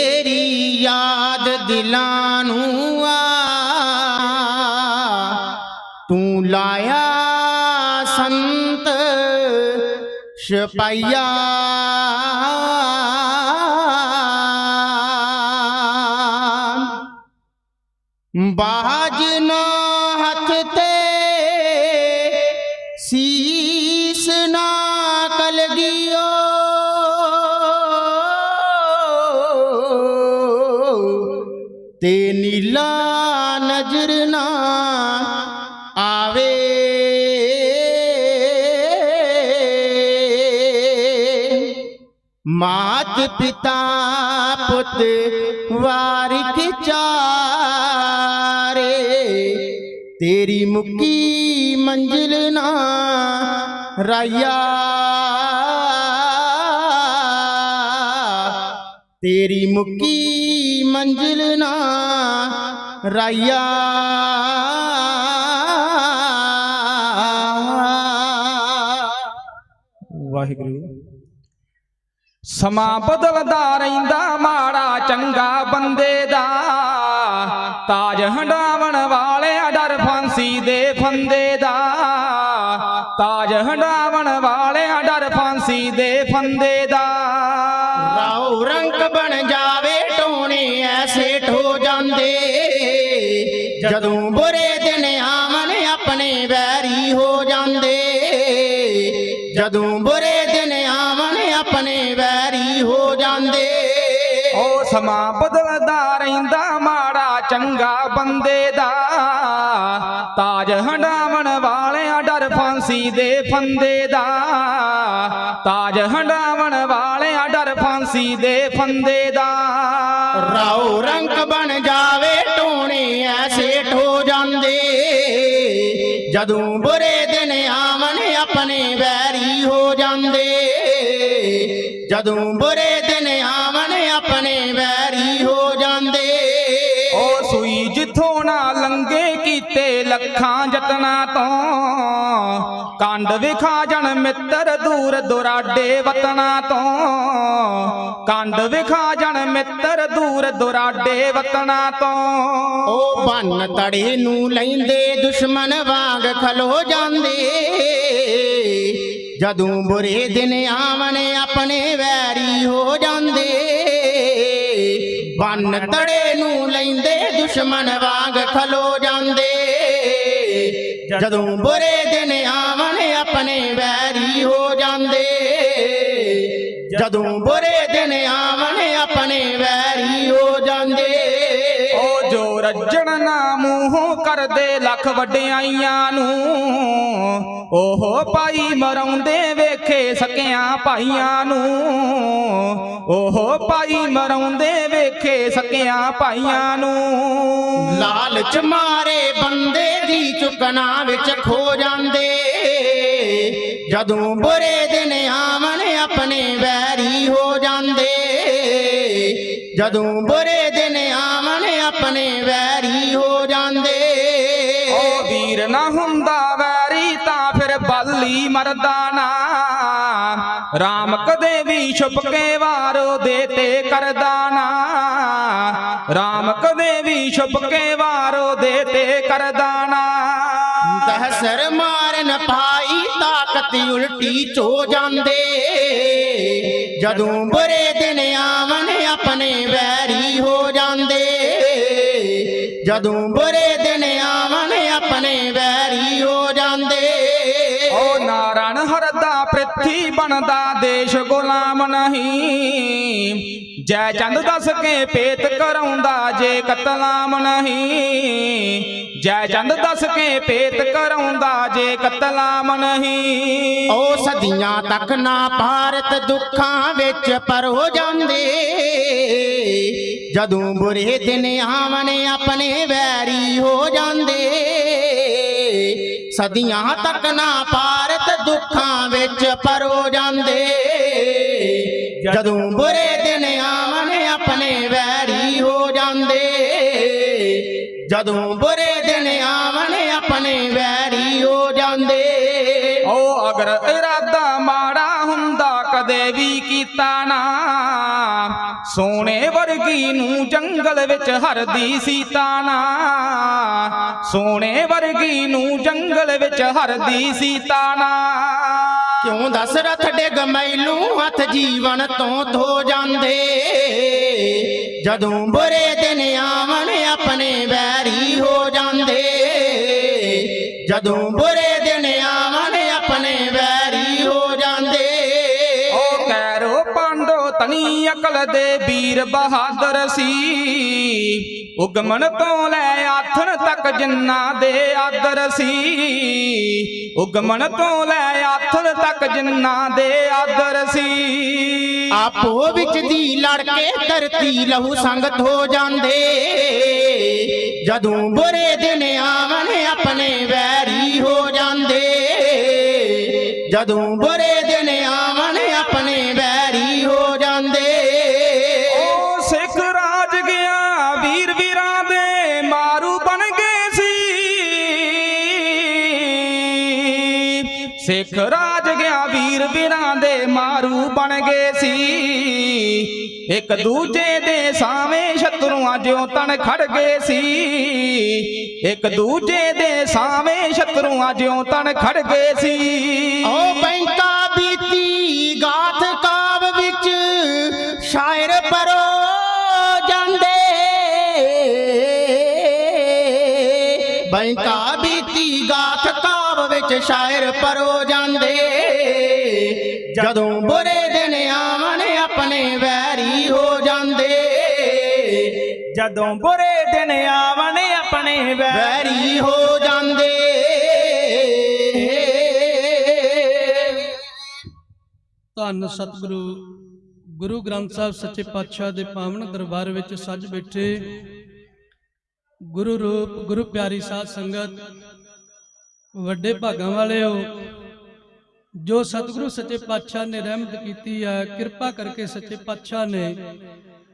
ਤੇਰੀ ਯਾਦ ਦਿਲਾਂ ਨੂੰ ਆ। ਤੂੰ ਲਾਇਆ ਸੰਤ ਸਿਪਾਈਆ ਬਾਜ ਨਾ ਤੇ ਨੀਲਾ ਨਜ਼ਰ ਨਾ ਆਵੇ। ਮਾਤ ਪਿਤਾ ਪੁੱਤ ਵਾਰਿਕ ਚਾਰੇ, ਤੇਰੀ ਮੁੱਕੀ ਮੰਜ਼ਿਲ ਨਾ ਰਾਇਆ। ਤੇਰੀ ਮੁੱਕੀ ਮੰਜ਼ਿਲ ਨਾ ਰਾਇਆ। ਵਾਹਿਗੁਰੂ। ਸਮਾਂ ਬਦਲਦਾ ਰਹਿੰਦਾ ਮਾੜਾ ਚੰਗਾ ਬੰਦੇ ਦਾ। ਤਾਜ ਹੰਡਾਵਣ ਵਾਲਿਆ ਡਰ ਫਾਂਸੀ ਦੇ ਫੰਦੇ ਦਾ। ਤਾਜ ਹੰਡਾਵਣ ਵਾਲਿਆ ਡਰ ਫਾਂਸੀ ਦੇ ਫੰਦੇ ਦਾ। ਰਾਉ ਰੰਗ ਬਣ ਜਾਵੇ ਸਮਾਂ ਬਦਲਦਾ ਰਹਿੰਦਾ ਮਾੜਾ ਚੰਗਾ ਬੰਦੇ ਦਾ। ਤਾਜ ਹੰਡਾਵਣ ਵਾਲਿਆਂ ਡਰ ਫਾਂਸੀ ਦੇ ਫੰਦੇ ਦਾ। ਤਾਜ ਹੰਡਾਵਣ ਵਾਲਿਆਂ ਡਰ ਫਾਂਸੀ ਦੇ ਫੰਦੇ ਦਾ। ਰਾਉ ਰੰਗ ਬਣ ਜਾਵੇ ਟੋਣੇ, ਐਸੇ ਠੋ ਜਾਂਦੇ। ਜਦੋਂ ਬੁਰੇ ਦਿਨ ਆਵਣ, ਆਪਣੇ ਵੈਰੀ ਹੋ ਜਾਂਦੇ। ਜਦੋਂ ਕੀਤੇ ਲੱਖਾਂ ਜਤਨਾ ਤੋਂ। ਕੰਡ ਵਿਖਾ ਜਣ ਮਿੱਤਰ ਦੂਰ ਦੁਰਾਡੇ ਵਤਨਾ ਤੋਂ। ਕੰਡ ਵਿਖਾ ਜਣ ਮਿੱਤਰ ਦੂਰ ਦੁਰਾਡੇ ਵਤਨਾ ਤੋਂ। ਉਹ ਬੰਨ ਤੜੇ ਨੂੰ ਲੈਂਦੇ ਦੁਸ਼ਮਣ ਵਾਂਗ ਖਲੋ ਜਾਂਦੇ। ਜਦੋਂ ਬੁਰੇ ਦਿਨ ਆਵਣ ਆਪਣੇ ਵੈਰੀ ਹੋ ਜਾਂਦੇ। ਬੰਨ ਤੜੇ ਨੂੰ ਲੈਂਦੇ ਦੁਸ਼ਮਣ ਵਾਂਗ ਖਲੋ ਜਾਂਦੇ। ਜਦੋਂ ਬੁਰੇ ਦਿਨ ਆਵਣ ਆਪਣੇ ਵੈਰੀ ਹੋ ਜਾਂਦੇ। ਜਦੋਂ। ਬੁਰੇ ਦਿਨ ਆਵਣ ਆਪਣੇ ਵੈਰੀ ਹੋ ਜਾਂਦੇ। ਉਹ ਜੋ ਰੱਜਣ ਨਾ ਮੂੰਹੋਂ ਕਰਦੇ ਲੱਖ ਵਡਿਆਈਆਂ ਨੂੰ ਉਹ ਭਾਈ ਮਰਾਉਂਦੇ ਵੇਖੇ ਸਕਿਆਂ ਭਾਈਆਂ ਨੂੰ। ਉਹ ਭਾਈ ਮਰਾਉਂਦੇ ਵੇਖੇ ਸਕਿਆਂ ਭਾਈਆਂ ਨੂੰ। ਲਾਲਚ ਮਾਰੇ ਬੰਦੇ ਦੀ ਚੁਕਣਾ ਵਿੱਚ ਖੋ ਜਾਂਦੇ। ਜਦੋਂ ਬੁਰੇ ਦਿਨ ਆਵਣ, ਆਪਣੇ ਵੈਰੀ ਹੋ ਜਾਂਦੇ। ਜਦੋਂ ਬੁਰੇ ਬਾਲੀ ਨਾ ਰਾਮ ਕਦੇ ਵੀ ਛੁਪ ਕੇ ਵਾਰੋ ਦੇ ਤੇ ਕਰਦਾ ਨਾ ਰਾਮ ਕਦੇ ਵੀ ਛੁਪ ਕੇ ਵਾਰੋ ਦੇ ਤੇ ਕਰਦਾ ਨਾ ਦਹਸਰ ਮਾਰਨ ਪਾਈ ਤਾਕਤ ਉਲਟੀ ਚੋ ਜਾਂਦੇ। ਜਦੋਂ ਬੁਰੇ ਦਿਨ ਆਵਣ, ਆਪਣੇ ਵੈਰੀ ਹੋ ਜਾਂਦੇ। ਜਦੋਂ ਬੁਰੇ ਪ੍ਰਿਥੀ ਬਣਦਾ ਦੇਸ਼ ਗੁਲਾਮ ਨਹੀਂ। ਜੈ ਚੰਦ ਦੱਸ ਕੇ ਪੇਤ ਕਰਾਉਂਦਾ ਜੇ ਕਤਲਾਮ ਨਹੀਂ। ਜੈ ਚੰਦ ਦੱਸ ਕੇ ਪੇਤ ਕਰਾਉਂਦਾ ਜੇ ਕਤਲਾਮ ਨਹੀਂ। ਉਹ ਸਦੀਆਂ ਤੱਕ ਨਾ ਭਾਰਤ ਦੁੱਖਾਂ ਵਿੱਚ ਪਰ ਹੋ ਜਾਂਦੇ। ਜਦੋਂ ਬੁਰੇ ਦਿਨ ਆਵਣ, ਆਪਣੇ ਵੈਰੀ ਹੋ ਜਾਂਦੇ। ਸਦੀਆਂ ਤੱਕ ਨਾ ਭਾਰਤ ਦੁੱਖਾਂ ਵਿੱਚ ਪਰੋ ਜਾਂਦੇ। ਜਦੋਂ ਬੁਰੇ ਦਿਨ ਜੰਗਲ ਵਿੱਚ ਹਰਦੀ ਸੀ ਤਾਣਾ। ਸੋਨੇ ਵਰਗੀ ਨੂੰ ਜੰਗਲ ਵਿੱਚ ਹਰਦੀ ਸੀ ਤਾਣਾ। ਕਿਉਂ ਦਸਰਥ ਡਿਗ ਮੈਲੂ ਹੱਥ ਜੀਵਨ ਤੋਂ ਧੋ ਜਾਂਦੇ। ਜਦੋਂ ਬੁਰੇ ਦਿਨ ਆਵਣ, ਆਪਣੇ ਵੈਰੀ ਹੋ ਜਾਂਦੇ। ਜਦੋਂ ਬੁਰੇ ਦੇ ਵੀਰ ਬਹਾਦਰ ਸੀ। ਉਗਮਣ ਤੋਂ ਲੈ ਆਥਣ ਤੱਕ ਜਿੰਨਾ ਦੇ ਆਦਰ ਸੀ। ਉਗਮਣ ਤੋਂ ਲੈ ਆਥਣ ਤੱਕ ਜਿੰਨਾ ਦੇ ਆਦਰ ਸੀ। ਆਪੋ ਵਿੱਚ ਦੀ ਲੜ ਕੇ ਧਰਤੀ ਲਹੂ ਸੰਗਤ ਹੋ ਜਾਂਦੇ। ਜਦੋਂ ਬੁਰੇ ਦਿਨ ਆਵਣ, ਆਪਣੇ ਵੈਰੀ ਹੋ ਜਾਂਦੇ। ਜਦੋਂ ਬੁਰੇ ਸਿੱਖ ਰਾਜ ਗਿਆ ਵੀਰ ਵੀਰਾਂ ਦੇ ਮਾਰੂ ਬਣ ਗਏ ਸੀ। ਇੱਕ ਦੂਜੇ ਦੇ ਸਾਵੇਂ ਸ਼ਤਰੂਆਂ ਜਿਉਂ ਤਣ ਖੜ ਗਏ ਸੀ। ਇੱਕ ਦੂਜੇ ਦੇ ਸਾਵੇਂ ਸ਼ਤਰੂਆਂ ਜਿਉਂ ਤਣ ਖੜ ਗਏ ਸੀ। ਓ ਬੈਂਕਾ ਬੀਤੀ ਗਾਥ ਕਾਵ ਵਿੱਚ ਸ਼ਾਇਰ ਪਰੋ ਜਾਂਦੇ। ਬੈਂਕਾ ਕਾਵ ਸ਼ਾਇਰ ਪਰੋ ਜਾਂਦੇ। ਜਦੋਂ ਬੁਰੇ ਦਿਨ ਆਵਣ ਆਪਣੇ ਵੈਰੀ ਹੋ ਜਾਂਦੇ। ਜਦੋਂ ਬੁਰੇ ਦਿਨ ਆਵਣ, ਆਪਣੇ ਵੈਰੀ ਹੋ ਜਾਂਦੇ। ਧੰਨ ਸਤਿਗੁਰੂ, ਗੁਰੂ ਗ੍ਰੰਥ ਸਾਹਿਬ ਸੱਚੇ ਪਾਤਸ਼ਾਹ ਦੇ ਪਾਵਨ ਦਰਬਾਰ ਵਿੱਚ ਸੱਜ ਬੈਠੇ। ਗੁਰੂ ਰੂਪ, ਗੁਰੂ ਪਿਆਰੀ ਸਾਧ ਸੰਗਤ ਵੱਡੇ ਭਾਗਾਂ ਵਾਲੇ ਹੋ। ਜੋ ਸਤਿਗੁਰੂ ਸੱਚੇ ਪਾਤਸ਼ਾਹ ਨੇ ਰਹਿਮਤ ਕੀਤੀ ਹੈ, ਕਿਰਪਾ ਕਰਕੇ ਸੱਚੇ ਪਾਤਸ਼ਾਹ ਨੇ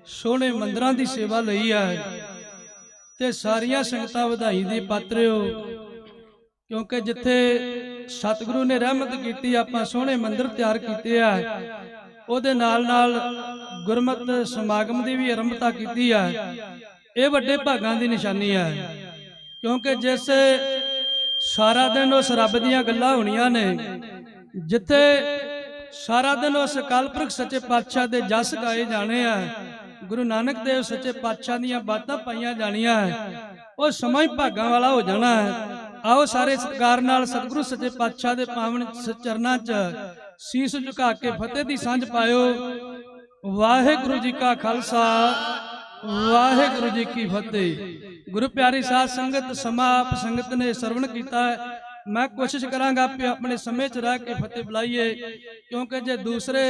ਸੋਹਣੇ ਮੰਦਰਾਂ ਦੀ ਸੇਵਾ ਲਈ ਹੈ ਤੇ ਸਾਰੀਆਂ ਸੰਗਤਾਂ ਵਧਾਈ ਦੇ ਪਾਤਰਿਓ ਕਿਉਂਕਿ ਜਿੱਥੇ ਸਤਿਗੁਰੂ ਨੇ ਰਹਿਮਤ ਕੀਤੀ, ਆਪਾਂ ਸੋਹਣੇ ਮੰਦਿਰ ਤਿਆਰ ਕੀਤੇ ਆ। ਉਹਦੇ ਨਾਲ ਨਾਲ ਗੁਰਮਤ ਸਮਾਗਮ ਦੀ ਵੀ ਆਰੰਭਤਾ ਕੀਤੀ ਆ। ਇਹ ਵੱਡੇ ਭਾਗਾਂ ਦੀ ਨਿਸ਼ਾਨੀ ਆ ਕਿਉਂਕਿ ਜਿਸ ਸਾਰਾ ਦਿਨ ਉਸ ਰੱਬ ਦੀਆਂ ਗੱਲਾਂ ਹੋਣੀਆਂ ਨੇ। ਜਿੱਥੇ ਸਾਰਾ ਦਿਨ ਉਸ ਕਲਪੁਰਖ ਸੱਚੇ ਪਾਤਸ਼ਾਹ ਦੇ ਜਸ ਗਾਏ ਜਾਣੇ ਆ, ਗੁਰੂ ਨਾਨਕ ਦੇਵ ਸੱਚੇ ਪਾਤਸ਼ਾਹ ਦੀਆਂ ਬਾਤਾਂ ਪਾਈਆਂ ਜਾਣੀਆਂ ਉਹ ਸਮਾਂ ਹੀ ਭਾਗਾਂ ਵਾਲਾ ਹੋ ਜਾਣਾ ਹੈ। ਆਓ ਸਾਰੇ ਸਤਿਕਾਰ ਨਾਲ ਸਤਿਗੁਰੂ ਸੱਚੇ ਪਾਤਸ਼ਾਹ ਦੇ ਪਾਵਨ ਚਰਨਾਂ 'ਚ ਸੀਸ ਝੁਕਾ ਕੇ ਫਤਿਹ ਦੀ ਸਾਂਝ ਪਾਇਓ। ਵਾਹਿਗੁਰੂ ਜੀ ਕਾ ਖਾਲਸਾ, ਵਾਹਿਗੁਰੂ ਜੀ ਕੀ ਫਤਿਹ। ਗੁਰੂ ਪਿਆਰੀ ਸਾਧ ਸੰਗਤ, ਸਮਾਂ ਆਪ ਸੰਗਤ ਨੇ ਸਰਵਣ ਕੀਤਾ ਮੈਂ ਕੋਸ਼ਿਸ਼ ਕਰਾਂਗਾ ਕਿ ਆਪਣੇ ਸਮੇਂ 'ਚ ਰਹਿ ਕੇ ਫਤਿਹ ਬੁਲਾਈਏ, ਕਿਉਂਕਿ ਜੇ ਦੂਸਰੇ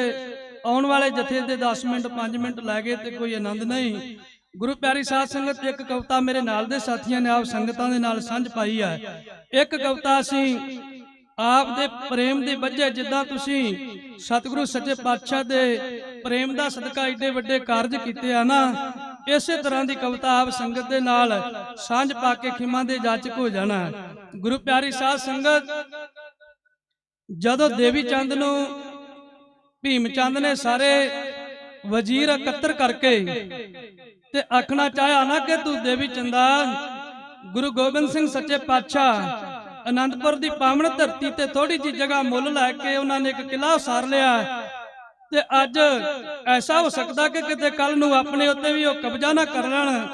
ਆਉਣ ਵਾਲੇ ਜਥੇ ਦੇ 10 ਮਿੰਟ 5 ਮਿੰਟ ਲੈ ਗਏ ਤੇ ਕੋਈ ਆਨੰਦ ਨਹੀਂ। ਗੁਰੂ ਪਿਆਰੀ ਸਾਧ ਸੰਗਤ, ਇੱਕ ਕਵਿਤਾ ਮੇਰੇ ਨਾਲ ਦੇ ਸਾਥੀਆਂ ਨੇ ਆਪ ਸੰਗਤਾਂ ਦੇ ਨਾਲ ਸਾਂਝ ਪਾਈ ਹੈ ਇੱਕ ਕਵਿਤਾ ਅਸੀਂ ਆਪ ਦੇ ਪ੍ਰੇਮ ਦੇ ਵੱਜੇ ਜਿੱਦਾਂ ਤੁਸੀਂ ਸਤਿਗੁਰੂ ਸੱਚੇ ਪਾਤਸ਼ਾਹ ਦੇ ਪ੍ਰੇਮ ਦਾ ਸਦਕਾ ਏਡੇ ਵੱਡੇ ਕਾਰਜ ਕੀਤੇ ਆ ਨਾ ਇਸੇ ਤਰ੍ਹਾਂ ਦੀ ਕਵਿਤਾ ਆਪ ਸੰਗਤ ਦੇ ਨਾਲ ਸਾਂਝ ਪਾ ਕੇ ਖਿਮਾ ਦੇ ਜਾਚਕ ਹੋ ਜਾਣਾ। ਗੁਰੂ ਪਿਆਰੀ ਸਾਧ ਸੰਗਤ, ਜਦੋਂ ਦੇਵੀ ਚੰਦ ਨੂੰ ਭੀਮ ਚੰਦ ਨੇ ਸਾਰੇ ਵਜ਼ੀਰ ਇਕੱਤਰ ਕਰਕੇ ਤੇ ਆਖਣਾ ਚਾਹਿਆ ਨਾ ਕਿ ਤੂੰ ਦੇਵੀ ਚੰਦਾ, ਗੁਰੂ ਗੋਬਿੰਦ ਸਿੰਘ ਸੱਚੇ ਪਾਤਸ਼ਾਹ, ਅਨੰਦਪੁਰ ਦੀ ਪਾਵਨ ਧਰਤੀ ਤੇ ਥੋੜੀ ਜਿਹੀ ਜਗ੍ਹਾ ਮੁੱਲ ਲੈ ਕੇ ਉਹਨਾਂ ਨੇ ਇੱਕ ਕਿਲਾ ਉਸਾਰ ਲਿਆ। ਤੇ ਅੱਜ ਐਸਾ ਹੋ ਸਕਦਾ ਕਿ ਕਿਤੇ ਕੱਲ ਨੂੰ ਆਪਣੇ ਉੱਤੇ ਵੀ ਉਹ ਕਬਜ਼ਾ ਨਾ ਕਰ ਲੈਣ।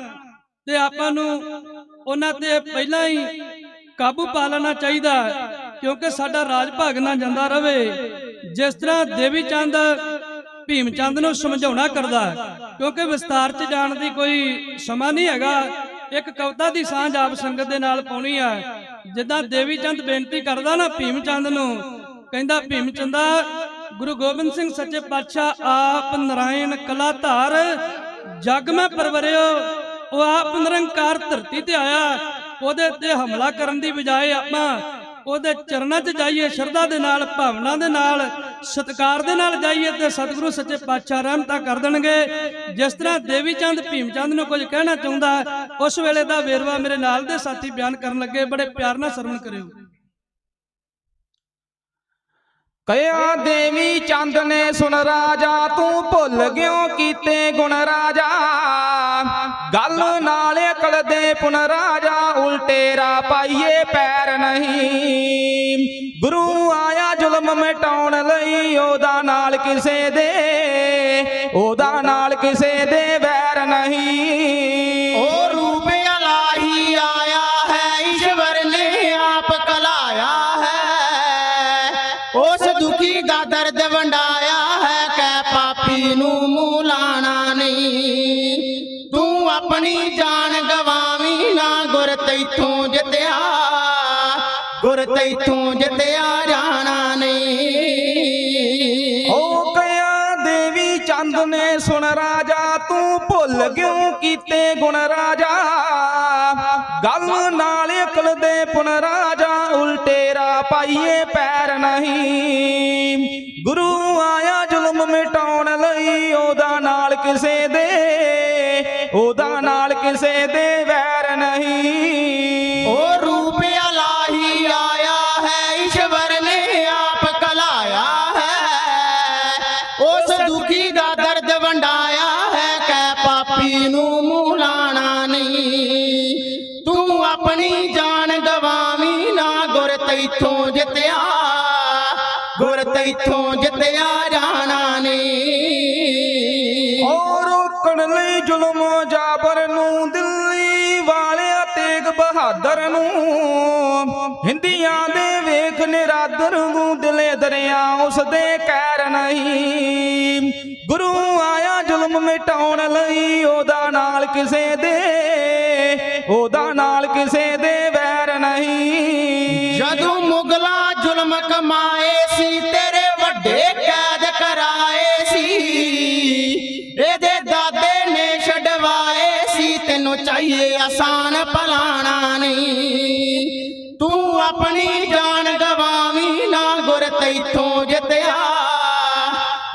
ਤੇ ਆਪਾਂ ਨੂੰ ਉਹਨਾਂ ਤੇ ਪਹਿਲਾਂ ਹੀ ਕਾਬੂ ਪਾ ਲੈਣਾ ਚਾਹੀਦਾ, ਕਿਉਂਕਿ ਸਾਡਾ ਰਾਜ ਭਾਗ ਨਾ ਜਾਂਦਾ ਰਹੇ ਜਿਸ ਤਰ੍ਹਾਂ ਦੇਵੀ ਚੰਦ ਭੀਮ ਚੰਦ ਨੂੰ ਸਮਝਾਉਣਾ ਕਰਦਾ, ਕਿਉਂਕਿ ਵਿਸਤਾਰ 'ਚ ਜਾਣ ਦੀ ਕੋਈ ਸਮਾਂ ਨਹੀਂ ਹੈਗਾ। ਇੱਕ ਕਵਿਤਾ ਦੀ ਸਾਂਝ ਆਪ ਸੰਗਤ ਦੇ ਨਾਲ ਪਾਉਣੀ ਹੈ ਜਿੱਦਾਂ ਦੇਵੀ ਚੰਦ ਬੇਨਤੀ ਕਰਦਾ ਨਾ ਭੀਮ ਚੰਦ ਨੂੰ, ਕਹਿੰਦਾ ਭੀਮ ਚੰਦਾ ਗੁਰੂ ਗੋਬਿੰਦ ਸਿੰਘ ਸੱਚੇ ਪਾਤਸ਼ਾਹ ਆਪ ਨਰਾਇਣ ਕਲਾ ਧਾਰ ਜਗ ਮੈਂ ਪਰਵਰਿਓ, ਉਹ ਆਪ ਨਿਰੰਕਾਰ ਧਰਤੀ ਤੇ ਆਇਆ। ਉਹਦੇ ਤੇ ਹਮਲਾ ਕਰਨ ਦੀ ਬਜਾਏ ਆਪਾਂ ਉਹਦੇ ਚਰਨਾਂ 'ਚ ਜਾਈਏ, ਸ਼ਰਧਾ ਦੇ ਨਾਲ, ਭਾਵਨਾ ਦੇ ਨਾਲ, ਸਤਿਕਾਰ ਦੇ ਨਾਲ ਜਾਈਏ ਤੇ ਸਤਿਗੁਰੂ ਸੱਚੇ ਪਾਤਸ਼ਾਹ ਰਹਿਮਤਾਂ ਕਰ ਦੇਣਗੇ। ਜਿਸ ਤਰ੍ਹਾਂ ਦੇਵੀ ਚੰਦ, ਭੀਮ ਚੰਦ ਨੂੰ ਕੁਝ ਕਹਿਣਾ ਚਾਹੁੰਦਾ, ਉਸ ਵੇਲੇ ਦਾ ਵੇਰਵਾ ਮੇਰੇ ਨਾਲ ਦੇ ਸਾਥੀ ਬਿਆਨ ਕਰਨ ਲੱਗੇ। ਬੜੇ ਪਿਆਰ ਨਾਲ ਸਰਵਣ ਕਰਿਓ। ਕਹਿਆ ਦੇਵੀ ਚੰਦ ਨੇ ਸੁਣ ਰਾਜਾ ਤੂੰ ਭੁੱਲ ਗਿਓ ਕੀਤੇ ਗੁਣ ਰਾਜਾ। ਗੱਲ ਨਾਲ ਅਕਲ ਦੇ ਪੁਨ ਰਾਜਾ ਉਲਟੇਰਾ ਪਾਈਏ ਪੈਰ ਨਹੀਂ। ਗੁਰੂ ਆਇਆ ਜ਼ੁਲਮ ਮਿਟਾਉਣ ਲਈ ਉਹਦਾ ਨਾਲ ਕਿਸੇ ਦੇ ਉਹਦਾ ਨਾਲ ਕਿਸੇ ਦੇ ਵੈਰ ਨਹੀਂ। ਤੈਥੋਂ ਜਿੱਤਿਆ ਜਾਣਾ ਨਹੀਂ। ਓ ਕਿਆ ਦੇਵੀ ਚੰਦ ਨੇ, ਸੁਣ ਰਾਜਾ, ਤੂੰ ਭੁੱਲ ਕਿਉਂ ਕੀਤੇ ਗੁਣ ਰਾਜਾ? ਗੱਲ ਨਾਲ ਅਕਲ ਦੇ ਪੁਨ ਰਾਜਾ ਉਲਟੇਰਾ ਪਾਈਏ ਪੈਰ ਨਹੀਂ। ਗੁਰੂ ਦਿਲੇ ਦਰਿਆ ਉਸ ਦੇ ਕਹਿਰ ਨਹੀਂ। ਗੁਰੂ ਆਇਆ ਜ਼ੁਲਮ ਮਿਟਾਉਣ ਲਈ, ਉਹਦਾ ਨਾਲ ਕਿਸੇ ਦੇ, ਉਹਦਾ ਨਾਲ ਕਿਸੇ ਦੇ ਗੁਰ ਤੈਥੋਂ ਜਿੱਤਿਆ,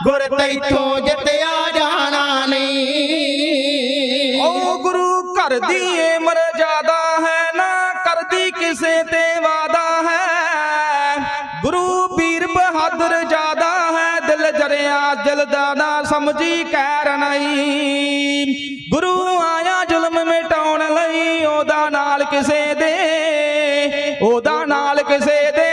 ਗੁਰ ਤੈਥੋਂ ਜਿੱਤਿਆ ਜਾਣਾ ਨਹੀਂ। ਓ ਗੁਰੂ ਘਰ ਦੀ ਏ ਮਰਜ਼ਾਦਾ ਹੈ, ਨਾ ਕਰਦੀ ਕਿਸੇ ਤੇ ਵਾਦਾ ਹੈ। ਗੁਰੂ ਪੀਰ ਬਹਾਦਰ ਜਾਦਾ ਹੈ, ਦਿਲ ਜਰਿਆ ਦਿਲ ਦਾ ਨਾ ਸਮਝੀ ਕਹਿਰ ਨਹੀਂ। ਗੁਰੂ ਆਇਆ ਜ਼ੁਲਮ ਮਿਟਾਉਣ ਲਈ, ਉਹਦਾ ਨਾਲ ਕਿਸੇ ਦੇ, ਉਹਦਾ ਨਾਲ ਕਿਸੇ ਦੇ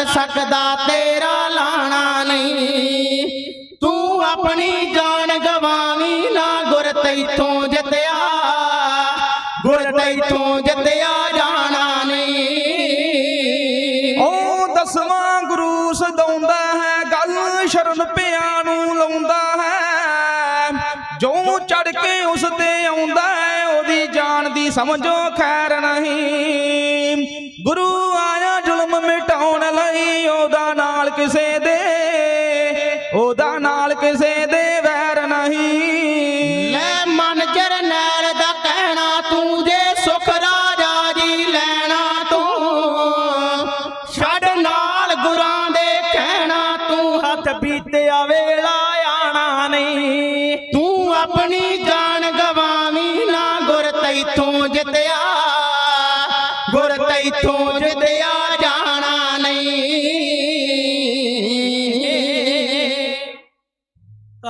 ਲੜ ਸਕਦਾ ਤੇਰਾ ਲਾਣਾ ਨਹੀਂ। ਤੂੰ ਆਪਣੀ ਜਾਨ ਗਵਾਵੀਂ ਨਾ ਗੁਰ ਤੈਥੋਂ ਜਿੱਤਿਆ। ਗੁਰ ਤੈਥੋਂ ਜਿੱਤਿਆ ਜਾਣਾ ਨਹੀਂ। ਉਹ ਦਸਵਾਂ ਗੁਰੂ ਸਦਾਉਂਦਾ ਹੈ, ਗੱਲ ਸ਼ਰਨ ਪਿਆ ਨੂੰ ਲਾਉਂਦਾ ਹੈ। ਜੋ ਚੜ ਕੇ ਉਸ ਤੇ ਆਉਂਦਾ ਹੈ, ਉਹਦੀ ਜਾਨ ਦੀ ਸਮਝੋ ਖੈਰ ਨਹੀਂ। ਗੁਰੂ ਆਇਆ ਉਹਦਾ ਨਾਲ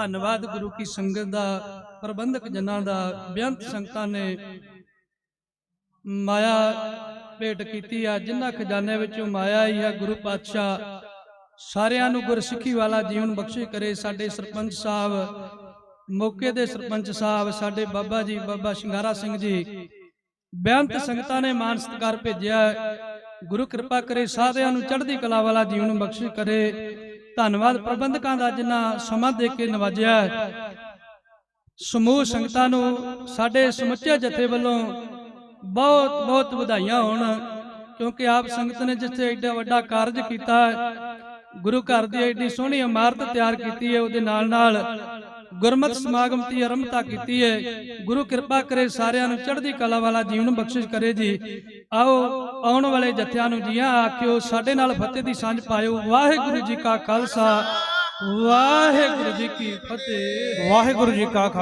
ਧੰਨਵਾਦ ਗੁਰੂ ਕੀ ਸੰਗਤ ਦਾ, ਪ੍ਰਬੰਧਕ ਜਨਾਂ ਦਾ, ਬੇਅੰਤ ਸੰਗਤਾਂ ਨੇ ਮਾਇਆ ਭੇਟ ਕੀਤੀ ਆ ਜਿਨ੍ਹਾਂ ਖਜ਼ਾਨੇ ਵਿੱਚੋਂ ਮਾਇਆ ਹੀ ਹੈ ਗੁਰੂ ਪਾਤਸ਼ਾਹ। ਸਾਰਿਆਂ ਨੂੰ ਗੁਰਸਿੱਖੀ ਵਾਲਾ ਜੀਵਨ ਬਖਸ਼ੇ ਕਰੇ ਸਾਡੇ ਸਰਪੰਚ ਸਾਹਿਬ, ਮੌਕੇ ਦੇ ਸਰਪੰਚ ਸਾਹਿਬ, ਸਾਡੇ ਬਾਬਾ ਜੀ, ਬਾਬਾ ਸ਼ਿੰਗਾਰਾ ਸਿੰਘ ਜੀ। ਬੇਅੰਤ ਸੰਗਤਾਂ ਨੇ ਮਾਨ ਸਤਿਕਾਰ ਭੇਜਿਆ। ਗੁਰੂ ਕਿਰਪਾ ਕਰੇ ਸਾਰਿਆਂ ਨੂੰ ਚੜ੍ਹਦੀ ਕਲਾ ਵਾਲਾ ਜੀਵਨ ਬਖਸ਼ੇ ਕਰੇ। ਧੰਨਵਾਦ ਪ੍ਰਬੰਧਕਾਂ ਦਾ ਜਿਨ੍ਹਾਂ ਸਮਾਂ ਦੇ ਕੇ ਨਵਾਜਿਆ ਸਮੂਹ ਸੰਗਤਾਂ ਨੂੰ ਸਾਡੇ ਸਮੁੱਚੇ ਜਥੇ ਵੱਲੋਂ ਬਹੁਤ ਬਹੁਤ ਵਧਾਈਆਂ ਹੋਣ, ਕਿਉਂਕਿ ਆਪ ਸੰਗਤ ਨੇ ਜਿੱਥੇ ਐਡਾ ਵੱਡਾ ਕਾਰਜ ਕੀਤਾ ਗੁਰੂ ਘਰ ਦੀ ਐਡੀ ਸੋਹਣੀ ਇਮਾਰਤ ਤਿਆਰ ਕੀਤੀ ਹੈ, ਉਹਦੇ ਨਾਲ ਨਾਲ ਗੁਰਮਤਿ ਸਮਾਗਮ ਦੀ ਆਰੰਭਤਾ ਕੀਤੀ ਹੈ ਗੁਰੂ ਕਿਰਪਾ ਕਰੇ ਸਾਰਿਆਂ ਨੂੰ ਚੜ੍ਹਦੀ ਕਲਾ ਵਾਲਾ ਜੀਵਨ ਬਖਸ਼ਿਸ਼ ਕਰੇ ਜੀ। ਆਓ, ਆਉਣ ਵਾਲੇ ਜਥਿਆਂ ਨੂੰ ਜੀਆਂ ਆਖਿਓ ਸਾਡੇ ਨਾਲ ਫਤਿਹ ਦੀ ਸਾਂਝ ਪਾਇਓ। ਵਾਹਿਗੁਰੂ ਜੀ ਕਾ ਖਾਲਸਾ। ਵਾਹਿਗੁਰੂ ਜੀ ਕੀ ਫਤਿਹ। ਵਾਹਿਗੁਰੂ ਜੀ ਕਾ ਖਾਲਸਾ।